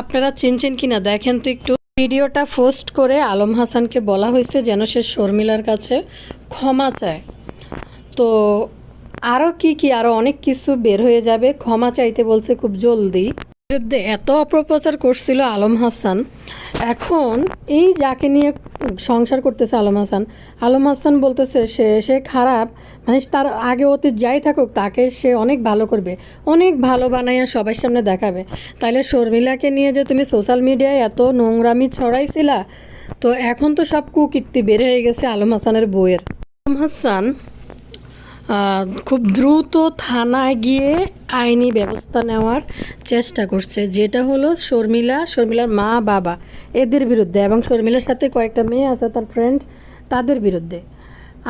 আপনারা চিনছেন কিনা, দেখেন তো একটু। ভিডিওটা পোস্ট করে আলম হাসানকে বলা হয়েছে যেন সে শর্মিলার কাছে ক্ষমা চায়। তো আরও কি কি আরও অনেক কিছু বের হয়ে যাবে। ক্ষমা চাইতে বলছে খুব জলদি। বিরুদ্ধে এত অপপ্রচার করছিল আলম হাসান। এখন এই যাকে নিয়ে সংসার করতেছে আলম হাসান আলম হাসান বলতেছে সে সে খারাপ মানে তার আগে অতীত যাই থাকুক, তাকে সে অনেক ভালো করবে, অনেক ভালো বানাইয়া সবার সামনে দেখাবে। তাহলে শর্মিলাকে নিয়ে যে তুমি সোশ্যাল মিডিয়ায় এত নোংরামি ছড়াইছিলা, তো এখন তো সব কুকীর্তি বের হয়ে গেছে আলম হাসানের বইয়ের আলম হাসান খুব দ্রুত থানায় গিয়ে আইনি ব্যবস্থা নেওয়ার চেষ্টা করছে, যেটা হলো শর্মিলা, শর্মিলার মা, বাবা এদের বিরুদ্ধে এবং শর্মিলার সাথে কয়েকটা মেয়ে আছে, তার ফ্রেন্ড তাদের বিরুদ্ধে।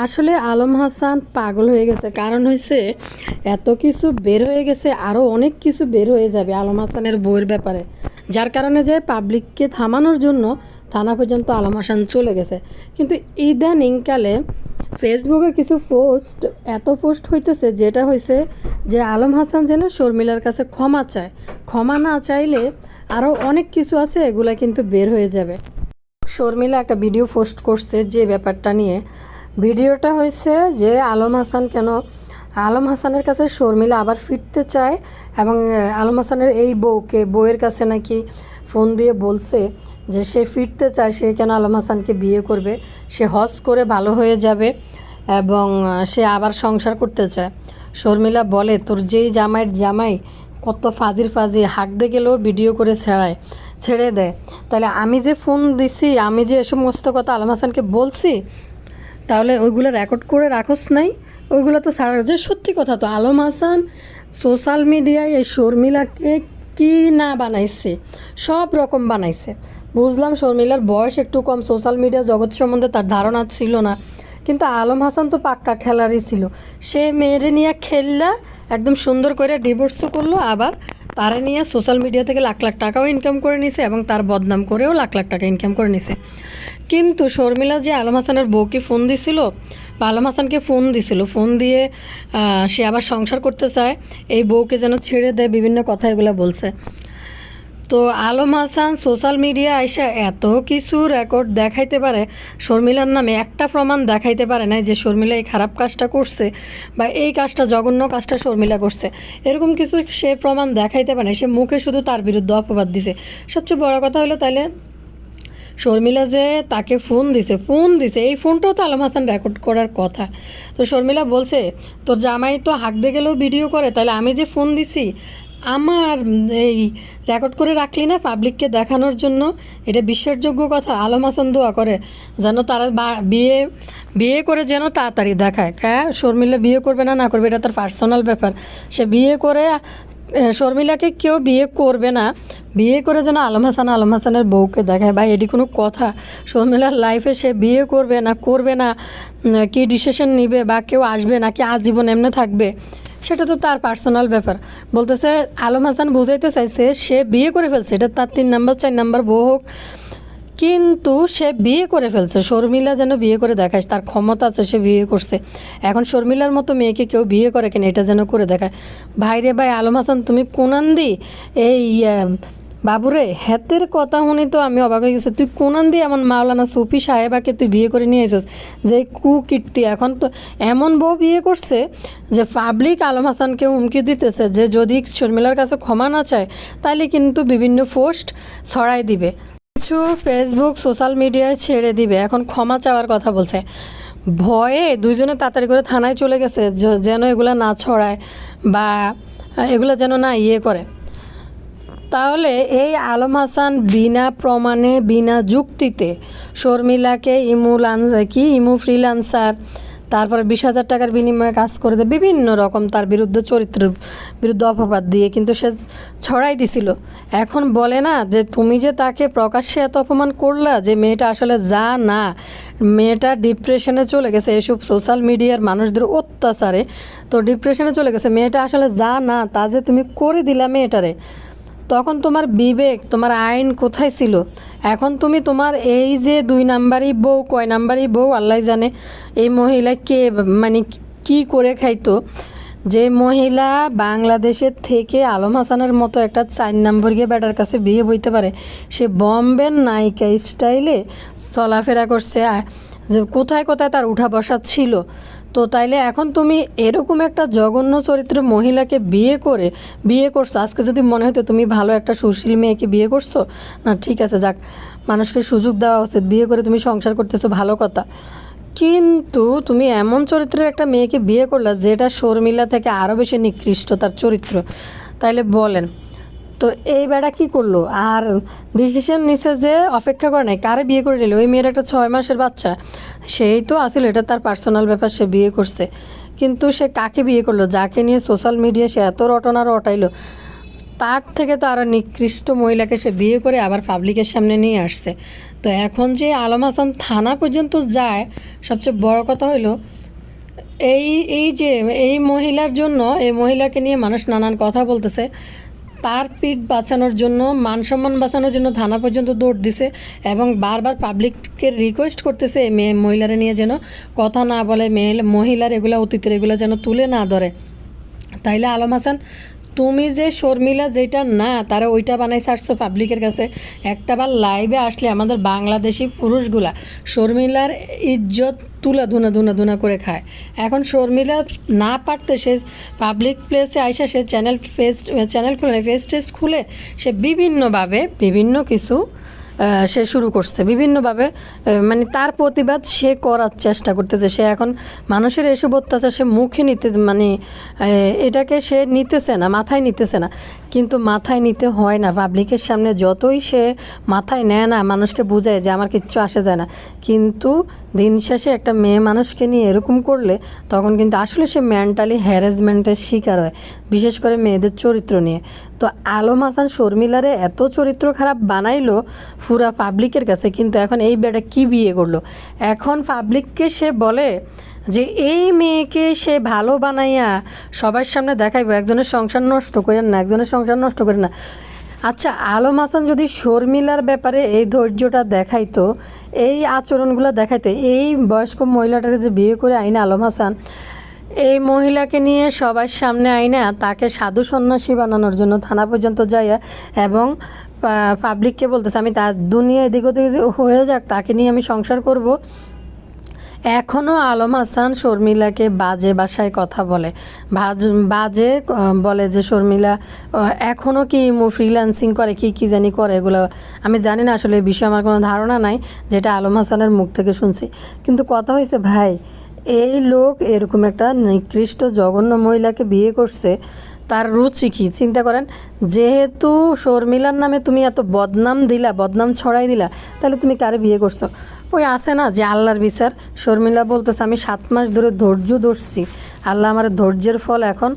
আসলে আলম হাসান পাগল হয়ে গেছে, কারণ হয়েছে এত কিছু বের হয়ে গেছে আরও অনেক কিছু বের হয়ে যাবে আলম হাসানের বইয়ের ব্যাপারে। যার কারণে যে পাবলিককে থামানোর জন্য থানা পর্যন্ত আলম হাসান চলে গেছে। কিন্তু ইদানিংকালে ফেসবুকে কিছু পোস্ট এত পোস্ট হইতেছে যেটা হয়েছে যে আলম হাসান যেন শর্মিলার কাছে ক্ষমা চায়। ক্ষমা না চাইলে আরও অনেক কিছু আছে, এগুলা কিন্তু বের হয়ে যাবে। শর্মিলা একটা ভিডিও পোস্ট করছে যে ব্যাপারটা নিয়ে। ভিডিওটা হয়েছে যে আলম হাসান কেন, আলম হাসানের কাছে শর্মিলা আবার ফিরতে চায় এবং আলম হাসানের এই বউকে, বউয়ের কাছে নাকি ফোন দিয়ে বলছে যে সে ফিরতে চায়, সে কেন আলম হাসানকে বিয়ে করবে? সে হজ করে ভালো হয়ে যাবে এবং সে আবার সংসার করতে চায়। শর্মিলা বলে, তোর যেই জামাইয়ের জামাই কত ফাজির ফাজি হাঁকতে গেলেও ভিডিও করে ছেড়ায়, ছেড়ে দেয়। তাহলে আমি যে ফোন দিছি, আমি যে সমস্ত কথা আলম হাসানকে বলছি, তাহলে ওইগুলো রেকর্ড করে রাখোস নাই? ওইগুলো তো সারা যে সত্যি কথা তো। আলম হাসান সোশ্যাল মিডিয়ায় এই শর্মিলাকে কি না বানাইছে? সব রকম বানাইছে। বুঝলাম শর্মিলার বয়স একটু কম। সোশ্যাল মিডিয়া জগৎ সম্বন্ধে তার ধারণা ছিল না। কিন্তু আলম হাসান তো পাক্কা খেলারই ছিল। সে মেয়েরে নিয়ে খেললা একদম সুন্দর করে ডিভোর্সও করল, আবার তারা নিয়ে সোশ্যাল মিডিয়া থেকে লাখ লাখ টাকাও ইনকাম করে নিছে এবং তার বদনাম করেও লাখ লাখ টাকা ইনকাম করে নিছে। কিন্তু শর্মিলা যে আলম হাসানের বউকে ফোন দিছিল, বা আলম হাসানকে ফোন দিছিল ফোন দিয়ে সে আবার সংসার করতে চায়, এই বউকে যেন ছেড়ে দেয়, বিভিন্ন কথা এগুলো বলছে। তো আলম হাসান সোশ্যাল মিডিয়া আইসা এত কিছু রেকর্ড দেখাইতে পারে, শর্মিলার নামে একটা প্রমাণ দেখাইতে পারে না যে শর্মিলা এই খারাপ কাজটা করছে বা এই কাজটা জঘন্য কাজটা শর্মিলা করছে এরকম কিছু সে প্রমাণ দেখাইতে পারে। সে মুখে শুধু তার বিরুদ্ধে অপবাদ দিছে সবচেয়ে বড় কথা হলো তাহলে শর্মিলা যে তাকে ফোন দিছে ফোন দিছে, এই ফোনটাও তো আলম হাসান রেকর্ড করার কথা তো শর্মিলা বলছে, তোর জামাই তো হাঁকতে গেলেও ভিডিও করে তাহলে আমি যে ফোন দিছি আমার এই রেকর্ড করে রাখলি না পাবলিককে দেখানোর জন্য? এটা বিশ্বাসযোগ্য কথা। আলম হাসান দোয়া করে যেন তারা বিয়ে বিয়ে করে যেন তাড়াতাড়ি দেখায়। হ্যাঁ শর্মিলা বিয়ে করবে না না করবে, এটা তার পার্সোনাল ব্যাপার। সে বিয়ে করে শর্মিলাকে কেউ বিয়ে করবে না। বিয়ে করে যেন আলম হাসান, আলম হাসানের বউকে দেখায়। ভাই, এটি কোনো কথা। শর্মিলার লাইফে সে বিয়ে করবে না করবে না কি ডিসিশন নিবে বা কেউ আসবে না নাকি আজীবন এমনি থাকবে? সেটা তো তার পার্সোনাল ব্যাপার। বলতেছে, আলম হাসান বুঝাইতে চাইছে, সে বিয়ে করে ফেলছে। এটা তার তিন নাম্বার, চার নাম্বার বউ হোক। কিন্তু সে বিয়ে করে ফেলছে। শর্মিলা যেন বিয়ে করে দেখায়, তার ক্ষমতা আছে, সে বিয়ে করছে। এখন শর্মিলার মতো মেয়েকে কেউ বিয়ে করে কেন, এটা যেন করে দেখায়। ভাইরে ভাই, আলম হাসান, তুমি কোনান্দি এই বাবুরে, হেতের কথা শুনে তো আমি অবাক হয়ে গেছি। তুই কোনান দিয়ে এমন মাওলানা সুফি সাহেবাকে তুই বিয়ে করে নিয়ে এসেছিস? যে কুকীর্তি। এখন তো এমন বউ বিয়ে করছে যে পাবলিক আলম হাসানকে হুমকি দিতেছে যে যদি শর্মিলার কাছে ক্ষমা না চায় তাহলে কিন্তু বিভিন্ন পোস্ট ছড়াই দিবে। কিছু ফেসবুক সোশ্যাল মিডিয়ায় ছেড়ে দিবে। এখন ক্ষমা চাওয়ার কথা বলছে। ভয়ে দুজনে তাড়াতাড়ি করে থানায় চলে গেছে যেন এগুলো না ছড়ায় বা এগুলো যেন না ইয়ে করে। তাহলে এই আলম হাসান বিনা প্রমাণে, বিনা যুক্তিতে শর্মিলাকে ইমু কি? ইমু ফ্রিলান্সার তারপরে বিশ হাজার টাকার বিনিময়ে কাজ করে দেয়। বিভিন্ন রকম তার বিরুদ্ধে চরিত্রের বিরুদ্ধে অপবাদ দিয়ে কিন্তু সে ছড়াই দিছিল। এখন বলে না যে, তুমি যে তাকে প্রকাশ্যে এত অপমান করলা যে মেয়েটা আসলে যা না। মেয়েটা ডিপ্রেশনে চলে গেছে। এসব সোশ্যাল মিডিয়ার মানুষদের অত্যাচারে তো ডিপ্রেশনে চলে গেছে। মেয়েটা আসলে যা না, তা যে তুমি করে দিলা মেয়েটারে। তখন তোমার বিবেক, তোমার আইন কোথায় ছিল? এখন তুমি তোমার এই যে দুই নাম্বারই বউ, কয় নাম্বারই বউ, আল্লাহ জানে এই মহিলা কে মানে কি করে খাইতো? যে মহিলা বাংলাদেশের থেকে আলম হাসানের মতো একটা চার নম্বর গিয়ে বেটার কাছে বিয়ে বইতে পারে, সে বম্বের নায়িকা স্টাইলে চলাফেরা করছে। যে কোথায় কোথায় তার উঠা বসা ছিল? তো তাইলে এখন তুমি এরকম একটা জঘন্য চরিত্রের মহিলাকে বিয়ে করে, বিয়ে করছ। আজকে যদি মনে হতো তুমি ভালো একটা সুশীল মেয়েকে বিয়ে করছ, না ঠিক আছে, যাক, মানুষকে সুযোগ দেওয়া উচিত। বিয়ে করে তুমি সংসার করতেছো, ভালো কথা। কিন্তু তুমি এমন চরিত্রের একটা মেয়েকে বিয়ে করলা যেটা শর্মিলা থেকে আরও বেশি নিকৃষ্ট তার চরিত্র। তাইলে বলেন, তো এই বেড়া কি করল? আর ডিসিশন নিছে যে অপেক্ষা করে নাই। কারে বিয়ে করে নিল? ওই মেয়ের একটা ছয় মাসের বাচ্চা। সেই তো আসলে এটা তার পার্সোনাল ব্যাপার, সে বিয়ে করছে। কিন্তু সে কাকে বিয়ে করল, যাকে নিয়ে সোশ্যাল মিডিয়া সে এত রটনা রটাইলো, তার থেকে তো আরও নিকৃষ্ট মহিলাকে সে বিয়ে করে আবার পাবলিকের সামনে নিয়ে আসছে। তো এখন যে আলম হাসান থানা পর্যন্ত যায়, সবচেয়ে বড় কথা হইল, এই এই যে, এই মহিলার জন্য, এই মহিলাকে নিয়ে মানুষ নানান কথা বলতেছে। তার পিঠ বাঁচানোর জন্য মানসম্মান বাঁচানোর জন্য থানা পর্যন্ত দৌড় দিছে এবং বারবার পাবলিককে রিকোয়েস্ট করতেছে মেয়ে মহিলারা নিয়ে যেন কথা না বলে, মেয়ে মহিলার এগুলো অতীতের এগুলো যেন তুলে না ধরে। তাইলে আলম হাসান তুমি যে শর্মিলা যেটা না, তারা ওইটা বানাই আসছো পাবলিকের কাছে। একটা বার লাইভে আসলে আমাদের বাংলাদেশি পুরুষগুলা শর্মিলার ইজ্জত তুলা ধুনা ধুনা ধুনা করে খায়। এখন শর্মিলা না পারতে সে পাবলিক প্লেসে আইসা, সে চ্যানেল ফেস চ্যানেল খুলে ফেস টেস খুলে সে বিভিন্নভাবে বিভিন্ন কিছু সে শুরু করছে। বিভিন্নভাবে মানে তার প্রতিবাদ সে করার চেষ্টা করতেছে। সে এখন মানুষের এসব অত্যাচার সে মুখে নিতে মানে এটাকে সে নিতেছে না, মাথায় নিতেছে না। কিন্তু মাথায় নিতে হয় না। পাবলিকের সামনে যতই সে মাথায় নেয় না, মানুষকে বোঝায় যে আমার কিচ্ছু আসে যায় না। কিন্তু দিন শেষে একটা মেয়ে মানুষকে নিয়ে এরকম করলে তখন কিন্তু আসলে সে মেন্টালি হ্যারাসমেন্টের শিকার হয়, বিশেষ করে মেয়েদের চরিত্র নিয়ে। তো আলম হাসান শর্মিলারে এত চরিত্র খারাপ বানাইলো পুরা পাবলিকের কাছে, কিন্তু এখন এই বেটা কি বিয়ে করল? এখন পাবলিককে সে বলে যে, এই মেয়েকে সে ভালো বানাইয়া সবার সামনে দেখাইবো, একজনের সংসার নষ্ট করেন না, একজনের সংসার নষ্ট করেন না। আচ্ছা আলম হাসান যদি শর্মিলার ব্যাপারে এই ধৈর্যটা দেখাইতো, এই আচরণগুলো দেখাইতো, এই বয়স্ক মহিলাটাকে যে বিয়ে করে আইনা আলম হাসান, এই মহিলাকে নিয়ে সবার সামনে আইনা তাকে সাধু সন্ন্যাসী বানানোর জন্য থানা পর্যন্ত যাইয়া এবং পাবলিককে বলতেছে, আমি তার দুনিয়া এদিক ওদিক হয়ে যাক, তাকে নিয়ে আমি সংসার করব। এখনও আলম হাসান শর্মিলাকে বাজে ভাষায় কথা বলে। ভাজ- বাজে বলে যে শর্মিলা এখনও কি ফ্রিল্যান্সিং করে, কি কি জানি করে এগুলো। আমি জানি না, আসলে এই বিষয়ে আমার কোনো ধারণা নাই, যেটা আলম হাসানের মুখ থেকে শুনছি। কিন্তু কথা হয়েছে, ভাই, এই লোক এরকম একটা নিকৃষ্ট জঘন্য মহিলাকে বিয়ে করছে, তার রুচি কি? চিন্তা করেন, যেহেতু শর্মিলার নামে তুমি এত বদনাম দিলা, বদনাম ছড়াই দিলা, তাহলে তুমি কারে বিয়ে করছ? ওই আছে না যে আল্লাহর বিচার? শর্মিলা বলতেছে, আমি সাত মাস ধরে ধৈর্য ধরছি। আল্লাহ আমার ধৈর্যের ফল এখন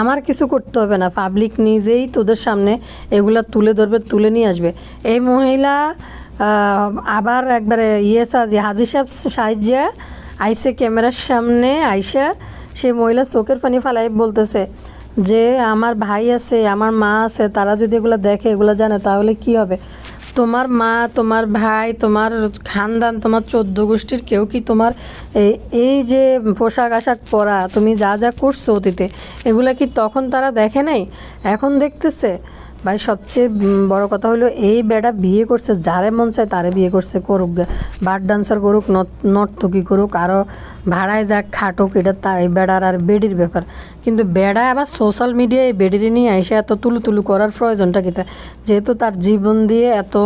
আমার কিছু করতে হবে না। পাবলিক নিজেই তোদের সামনে এগুলা তুলে ধরবে, তুলে নিয়ে আসবে। এই মহিলা আবার একবারে ইয়ে সাজি হাজি সাহেব সাহায্যে আইসে ক্যামেরার সামনে আইসা, সেই মহিলা চোখের পানি ফালাই বলতেছে যে, আমার ভাই আছে, আমার মা আছে, তারা যদি এগুলো দেখে, এগুলো জানে, তাহলে কি হবে? তোমার মা, তোমার ভাই, তোমার খানদান, তোমার চোদ্দ গোষ্ঠীর কেউ কি তোমার এই যে পোশাক আশাক পরা, তুমি যা যা করছ অতীতে, এগুলা কি তখন তারা দেখে নাই? এখন দেখতেছে ভাই সবচেয়ে উম, বড় কথা হলো এই বেটা বিয়ে করছে যারে মন চায় তারে বিয়ে করছে করুক। বার ডান্সার করুক নর্ত- নর্তকী করুক আরও ভাড়ায় যাক খাটুক এটা তা এই বেড়ার আর বেডির ব্যাপার। কিন্তু বেড়া আবার সোশ্যাল মিডিয়ায় বেডির নিয়ে এসে এত তুলু তুলু করার প্রয়োজনটা কী যেহেতু তার জীবন দিয়ে এত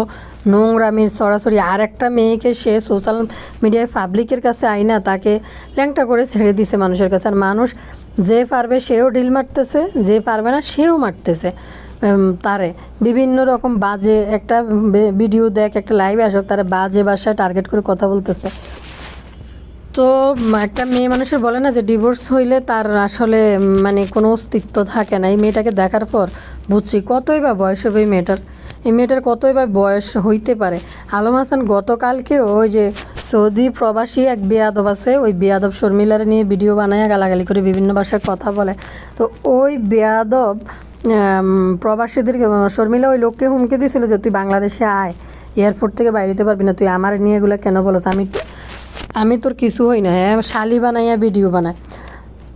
নোংরামির সরাসরি আর একটা মেয়েকে সে সোশ্যাল মিডিয়ায় পাবলিকের কাছে আয় আইনা তাকে ল্যাংটা করে ছেড়ে দিছে মানুষের কাছে। আর মানুষ যে পারবে সেও ডিল মারতেছে যে পারবে না সেও মারতেছে। তারে বিভিন্ন রকম বাজে একটা ভিডিও দেখ, একটা লাইভে আসুক, তারা বাজে বাসায় টার্গেট করে কথা বলতেছে। তো একটা মেয়ে মানুষের বলে না যে ডিভোর্স হইলে তার আসলে মানে কোনো অস্তিত্ব থাকে না। এই মেয়েটাকে দেখার পর বুঝছি কতই বা বয়স হবে এই মেয়েটার। এই মেয়েটার কতই বা বয়স হইতে পারে। আলম হাসান গতকালকে ওই যে সৌদি প্রবাসী এক বেয়াদব আছে, ওই বেয়াদব শর্মিলার নিয়ে ভিডিও বানায় গালাগালি করে বিভিন্ন ভাষায় কথা বলে। তো ওই বেয়াদব প্রবাসীদেরকে শর্মিলা ওই লোককে হুমকি দিয়েছিল যে তুই বাংলাদেশে আয় এয়ারপোর্ট থেকে বাইরে যেতে পারবি না তুই আমার নিয়ে এগুলো কেন বলছ আমি আমি তোর কিছু হই না হ্যাঁ শালি বানাইয়া ভিডিও বানায়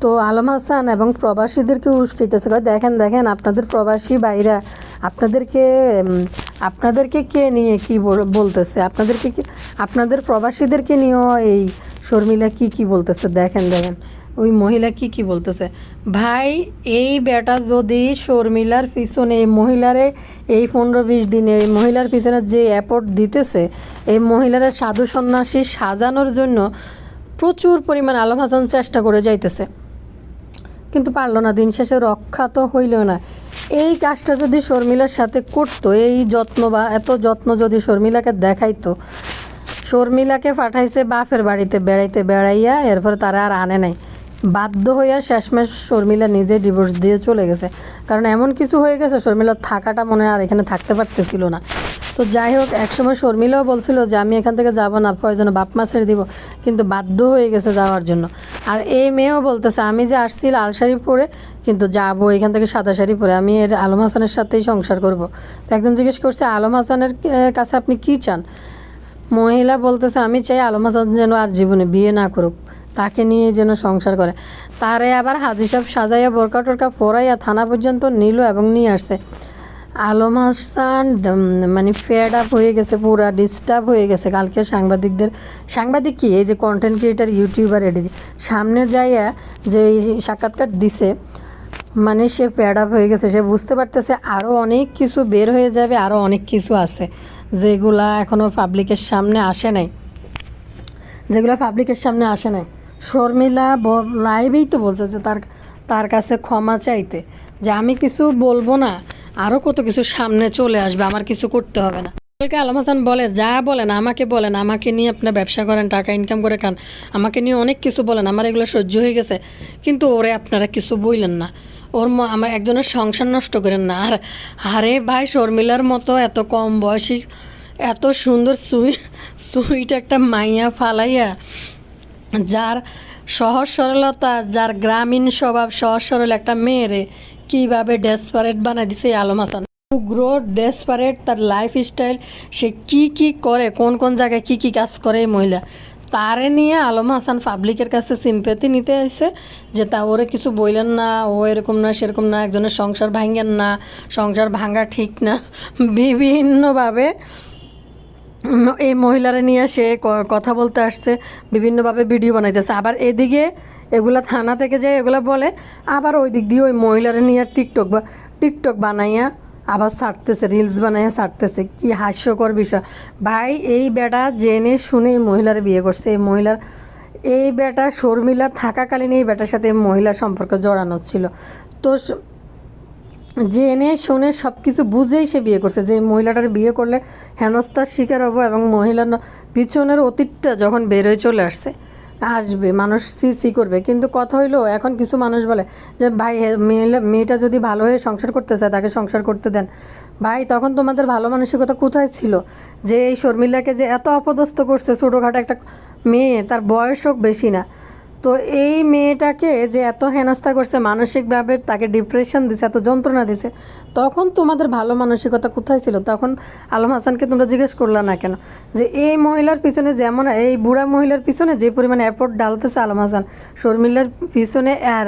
তো আলম হাসান এবং প্রবাসীদেরকে উস্কাইতেছে কয়, দেখেন দেখেন আপনাদের প্রবাসী বাইরা আপনাদেরকে আপনাদেরকে কে নিয়ে কি বলতেছে? আপনাদেরকে কি আপনাদের প্রবাসীদেরকে নিয়েও এই শর্মিলা কি কি বলতেছে? দেখেন দেখেন। ওই মহিলা কি কি বলতেছে? ভাই, এই বেটা যদি শর্মিলার পিছনে, এই মহিলারে এই পনেরো বিশ দিনে, এই মহিলার পিছনে যে অ্যাপোর্ট দিতেছে, এই মহিলারা সাধু সন্ন্যাসী সাজানোর জন্য প্রচুর পরিমাণ আলম হাসান চেষ্টা করে যাইতেছে। কিন্তু পারল না, দিন শেষে রক্ষা তো হইল না। এই কাজটা যদি শর্মিলার সাথে করতো, এই যত্ন বা এত যত্ন যদি শর্মিলাকে দেখাইতো, শর্মিলাকে পাঠাইছে বাপের বাড়িতে বেড়াইতে বেড়াইয়া, এরপরে তারা আর আনে নাই। বাধ্য হইয়া শেষমেশ শর্মিলা নিজে ডিভোর্স দিয়ে চলে গেছে। কারণ এমন কিছু হয়ে গেছে, শর্মিলার থাকাটা মনে আর এখানে থাকতে পারতেছিল না। তো যাই হোক, একসময় শর্মিলাও বলছিল যে, আমি এখান থেকে যাব না প্রয়োজনে বাপ মা ছেড়ে দিব। কিন্তু বাধ্য হয়ে গেছে যাওয়ার জন্য। আর এই মেয়েও বলতেছে, আমি যে আসছি লাল শাড়ি পরে, কিন্তু যাব এখান থেকে সাদা শাড়ি পরে। আমি এর আলম হাসানের সাথেই সংসার করব। তো একজন জিজ্ঞেস করছে, আলম হাসানের কাছে আপনি কি চান? মহিলা বলতেছে, আমি চাই আলম হাসান যেন আর জীবনে বিয়ে না করুক। তাকে নিয়ে যেন সংসার করে। তারে আবার হাজি সাহেব সাজাইয়া বোরকা টোরকা পরাইয়া থানা পর্যন্ত নিল এবং নিয়ে আসছে। আলম হাসান মানে ফেড আপ হয়ে গেছে, পুরা ডিস্টার্ব হয়ে গেছে। কালকে সাংবাদিকদের, সাংবাদিক কি? এই যে কন্টেন্ট ক্রিয়েটার ইউটিউবার এডিট সামনে যাইয়া যে সাক্ষাৎকার দিছে মানে সে প্যাড আপ হয়ে গেছে। সে বুঝতে পারতেছে আরও অনেক কিছু বের হয়ে যাবে আরও অনেক কিছু আছে, যেগুলা এখনও পাবলিকের সামনে আসে নাই। যেগুলো পাবলিকের সামনে আসে নাই। শর্মিলা লাইভেই তো বলছে যে তার তার কাছে ক্ষমা চাইতে। যে আমি কিছু বলব না আরও কত কিছু সামনে চলে আসবে, আমার কিছু করতে হবে না। কালকে আলম হাসান বলে, যা বলেন, আমাকে বলেন, আমাকে নিয়ে আপনার ব্যবসা করেন, টাকা ইনকাম করে খান, আমাকে নিয়ে অনেক কিছু বলেন, আমার এগুলো সহ্য হয়ে গেছে। কিন্তু ওরে আপনারা কিছু বইলেন না। ওর আমার একজনের সংসার নষ্ট করেন না। আর, আরে ভাই, শর্মিলার মতো এত কম বয়সী, এত সুন্দর সুই, সুইট একটা মাইয়া ফালাইয়া যার সহজ সরলতা, যার গ্রামীণ স্বভাব সহজ সরল একটা মেয়েরে কীভাবে ডেসপারেট বানাই দিছে আলম হাসান? উগ্র ডেসপারেট তার লাইফ স্টাইল সে কি কি করে, কোন কোন জায়গায় কি কি কাজ করে এই মহিলা? তারে নিয়ে আলম হাসান পাবলিকের কাছে সিম্পেতি নিতে আসে যে তা ওরে কিছু বললেন না, ও এরকম না, সেরকম না, একজনের সংসার ভাঙেন না, সংসার ভাঙা ঠিক না, বিভিন্নভাবে এই মহিলারা নিয়ে সে কথা বলতে আসছে, বিভিন্নভাবে ভিডিও বানাইতেছে। আবার এদিকে এগুলা থানা থেকে যে এগুলা বলে, আবার ওই দিক দিয়ে ওই মহিলারা নিয়ে টিকটক বা, টিকটক বানাইয়া আবার ছাড়তেছে, রিলস বানাইয়া ছাড়তেছে। কি হাস্যকর বিষয়। ভাই, এই বেটা জেনে শুনে এই মহিলার বিয়ে করছে। এই মহিলার, এই বেটা শর্মিলা থাকাকালীন এই বেটার সাথে মহিলা সম্পর্ক জড়ানো ছিল। তো জেনে শুনে সব কিছু বুঝেই সে বিয়ে করছে। যে মহিলাটার বিয়ে করলে হেনস্থার শিকার হব এবং মহিলার পিছনের অতীতটা যখন বেরোয় চলে আসছে, আসবে, মানুষ সি সি করবে। কিন্তু কথা হইল, এখন কিছু মানুষ বলে যে, ভাই মেয়েটা যদি ভালো হয়ে সংসার করতে চায়, তাকে সংসার করতে দেন। ভাই, তখন তোমাদের ভালো মানসিকতা কোথায় ছিল? যে এই শর্মিলাকে যে এত অপদস্থ করছে, ছোটোখাটো একটা মেয়ে, তার বয়স হোক বেশি না। তো এই মেয়েটাকে যে এত হেনস্থা করছে মানসিকভাবে তাকে ডিপ্রেশন দিছে এত যন্ত্রণা দিছে তখন তোমাদের ভালো মানসিকতা কোথায় ছিল? তখন আলম হাসানকে তোমরা জিজ্ঞেস করলে না কেন? যে এই মহিলার পিছনে যেমন, এই বুড়া মহিলার পিছনে যে পরিমাণ অ্যাপোর্ট ডালতেছে আলম হাসান, শর্মিলার পিছনে আর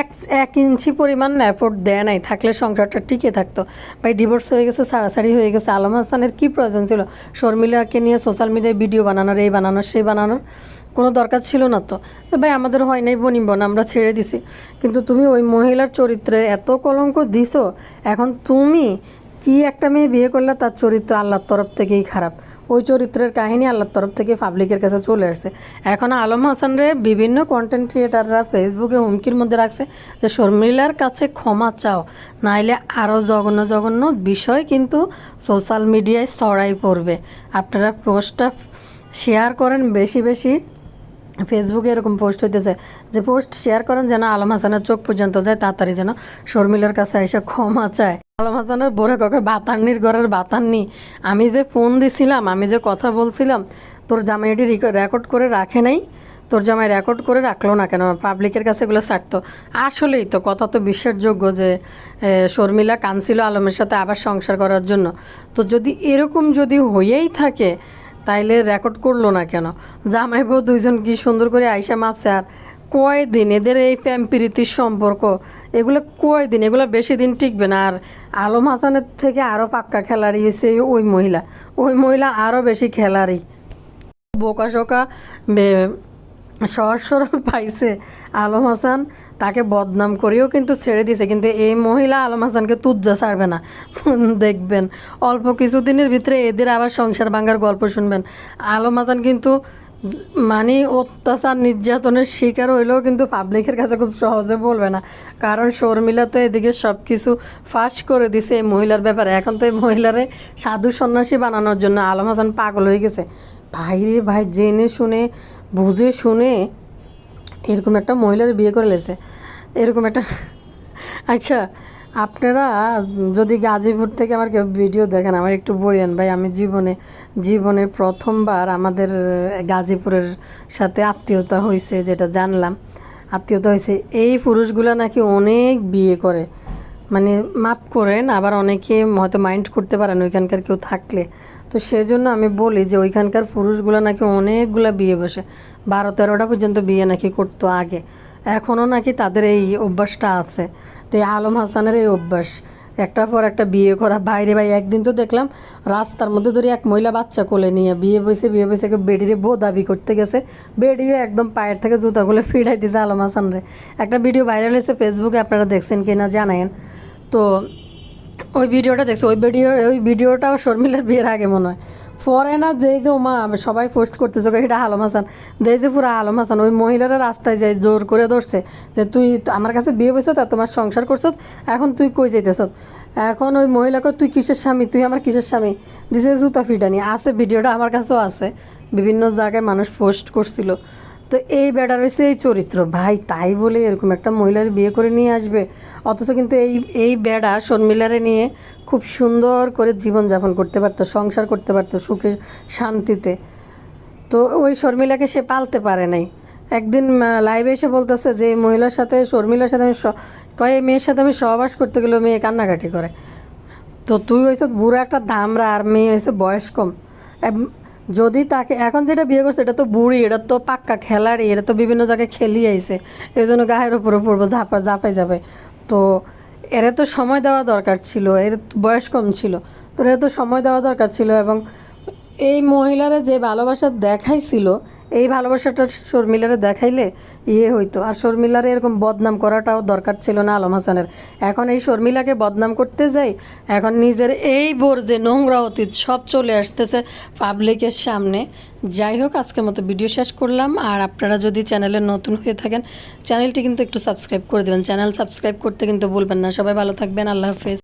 এক এক ইঞ্চি পরিমাণ অ্যাপোর্ট দেয় নাই, থাকলে সংসারটা টিকে থাকতো। ভাই ডিভোর্স হয়ে গেছে সারাসারি হয়ে গেছে, আলম হাসানের কী প্রয়োজন ছিল? শর্মিলাকে নিয়ে সোশ্যাল মিডিয়ায় ভিডিও বানানোর, এই বানানোর, সেই বানানোর কোনো দরকার ছিল না তো? ভাই, আমাদের হয় নাই বনি বোন আমরা ছেড়ে দিছি। কিন্তু তুমি ওই মহিলার চরিত্রে এত কলঙ্ক দিছো এখন তুমি কি একটা মেয়ে বিয়ে করলে তার চরিত্র আল্লাহর তরফ থেকেই খারাপ? ওই চরিত্রের কাহিনী আল্লাহর তরফ থেকে পাবলিকের কাছে চলে আসছে। এখন আলম হাসানরে বিভিন্ন কন্টেন্ট ক্রিয়েটাররা ফেসবুকে হুমকির মধ্যে রাখছে যে, শর্মিলার কাছে ক্ষমা চাও, নাইলে আরও জঘন্য জঘন্য বিষয় কিন্তু সোশ্যাল মিডিয়ায় ছড়াই পড়বে। আপনারা পোস্টটা শেয়ার করেন বেশি বেশি। ফেসবুকে এরকম পোস্ট হইতেছে যে পোস্ট শেয়ার করেন যেন আলম হাসানের চোখ পর্যন্ত যায়, তাড়াতাড়ি যেন শর্মিলার কাছে এসে ক্ষমা চায়। আলম হাসানের বোরে কাকে বাতান্নির ঘরের বাতান্নি। আমি যে ফোন দিছিলাম, আমি যে কথা বলছিলাম, তোর জামাইটি রেকর্ড করে রাখে নাই, তোর জামাই রেকর্ড করে রাখল না কেন? পাবলিকের কাছে এগুলো ছাড়তো। আসলেই তো কথা তো বিশ্বাসযোগ্য যে শর্মিলা কানছিল আলমের সাথে আবার সংসার করার জন্য। তো যদি এরকম যদি হয়েই থাকে তাইলে রেকর্ড করল না কেন? জামাই বউ দুইজন কি সুন্দর করে আইসা মাপছে আর কয়দিন এদের এই প্রেম প্রীতির সম্পর্ক? এগুলো কয়দিন? এগুলো বেশি দিন টিকবে না। আর আলম হাসানের থেকে আরও পাক্কা খেলাড়ি হয়েছে ওই মহিলা। ওই মহিলা আরও বেশি খেলাড়ি। বোকা শোকা সহজ সরল পাইছে আলম হাসান। তাকে বদনাম করেও কিন্তু ছেড়ে দিয়েছে কিন্তু এই মহিলা আলম হাসানকে তুজ্জা ছাড়বে না। দেখবেন, অল্প কিছুদিনের ভিতরে এদের আবার সংসার ভাঙার গল্প শুনবেন। আলম হাসান কিন্তু মানে অত্যাচার, নির্যাতনের শিকার হইলেও কিন্তু পাবলিকের কাছে খুব সহজে বলবে না। কারণ শর্মিলা তো এদিকে সব কিছু ফাঁস করে দিছে এই মহিলার ব্যাপারে। এখন তো এই মহিলারে সাধু সন্ন্যাসী বানানোর জন্য আলম হাসান পাগল হয়ে গেছে। ভাই রে ভাই, জেনে শুনে, বুঝে শুনে এরকম একটা মহিলার বিয়ে করে লেছে। এরকম একটা আচ্ছা আপনারা যদি গাজীপুর থেকে আমার কেউ ভিডিও দেখেন, আমার একটু বইয়েন ভাই, আমি জীবনে জীবনে প্রথমবার আমাদের গাজীপুরের সাথে আত্মীয়তা হয়েছে যেটা জানলাম। আত্মীয়তা হয়েছে এই পুরুষগুলো নাকি অনেক বিয়ে করে। মানে মাপ করেন, আবার অনেকে হয়তো মাইন্ড করতে পারেন ওইখানকার কেউ থাকলে। তো সেজন্য আমি বলি যে ওইখানকার পুরুষগুলো নাকি অনেকগুলো বিয়ে বসে। বারো তেরোটা পর্যন্ত বিয়ে নাকি করতো আগে। এখনও নাকি তাদের এই অভ্যাসটা আছে। তো এই আলম হাসানের এই অভ্যাস। একটার পর একটা বিয়ে করা। বাইরে ভাই, একদিন তো দেখলাম রাস্তার মধ্যে ধরে এক মহিলা বাচ্চা কোলে নিয়ে বিয়ে বসে বিয়ে বসে কেউ বেডিরে বউ দাবি করতে গেছে। বেডিও একদম পায়ের থেকে জুতা খুলে ফিরাই দিয়েছে আলম হাসানরে। একটা ভিডিও ভাইরাল হয়েছে ফেসবুকে, আপনারা দেখছেন কি না জানেন। তো ওই ভিডিওটা দেখছি? ওই ভিডিও, ওই ভিডিওটাও শর্মিলার বিয়ের আগে মনে হয়। পরে না, যেই যে ওমা, সবাই পোস্ট করতেছে এটা আলম হাসান? দেই যে পুরো আলম হাসান, ওই মহিলারা রাস্তায় যাই জোর করে ধরছে যে, তুই আমার কাছে বিয়ে বসে তা, তোমার সংসার করছ, এখন তুই কই যাইতেছ? এখন ওই মহিলাকে তুই কিসের স্বামী? তুই আমার কিসের স্বামী? দিছে জুতা ফিটানি। আছে, ভিডিওটা আমার কাছেও আছে। বিভিন্ন জায়গায় মানুষ পোস্ট করছিল। তো এই বেড়া রয়েছে এই চরিত্র। ভাই, তাই বলে এরকম একটা মহিলার বিয়ে করে নিয়ে আসবে? অথচ কিন্তু এই এই বেড়া শর্মিলারে নিয়ে খুব সুন্দর করে জীবনযাপন করতে পারতো, সংসার করতে পারতো সুখে, শান্তিতে। তো ওই শর্মিলাকে সে পালতে পারে নাই। একদিন লাইভে এসে বলতেছে যে মহিলার সাথে, শর্মিলার সাথে আমি কয় মেয়ের সাথে আমি সহবাস করতে গেলেও মেয়ে কান্নাকাটি করে। তো তুই হয়েছ বুড়ো একটা দামরা আর মেয়ে হয়েছে বয়স কম। যদি তাকে, এখন যেটা বিয়ে করছে, এটা তো বুড়ি, এটা তো পাক্কা খেলাড়ি, এটা তো বিভিন্ন জায়গায় খেলি আইছে। এই জন্য গায়ের উপরে পড়ব, ঝাপা, ঝাপাই যাবে। তো এরা তো সময় দেওয়া দরকার ছিল, এর বয়স কম ছিল। তো এরা তো সময় দেওয়া দরকার ছিল এবং এই মহিলারা যে ভালোবাসা দেখাইছিল এই ভালোবাসাটা শর্মিলারে দেখাইলে ইয়ে হইতো। আর শর্মিলারে এরকম বদনাম করাটাও দরকার ছিল না আলম হাসানের। এখন এই শর্মিলাকে বদনাম করতে যাই, এখন নিজের এই বোর যে নোংরা অতীত সব চলে আসতেছে পাবলিকের সামনে। যাই হোক, আজকের মতো ভিডিও শেষ করলাম। আর আপনারা যদি চ্যানেলে নতুন হয়ে থাকেন, চ্যানেলটি কিন্তু একটু সাবস্ক্রাইব করে দেবেন। চ্যানেল সাবস্ক্রাইব করতে কিন্তু বলবেন না। সবাই ভালো থাকবেন। আল্লাহ হাফেজ।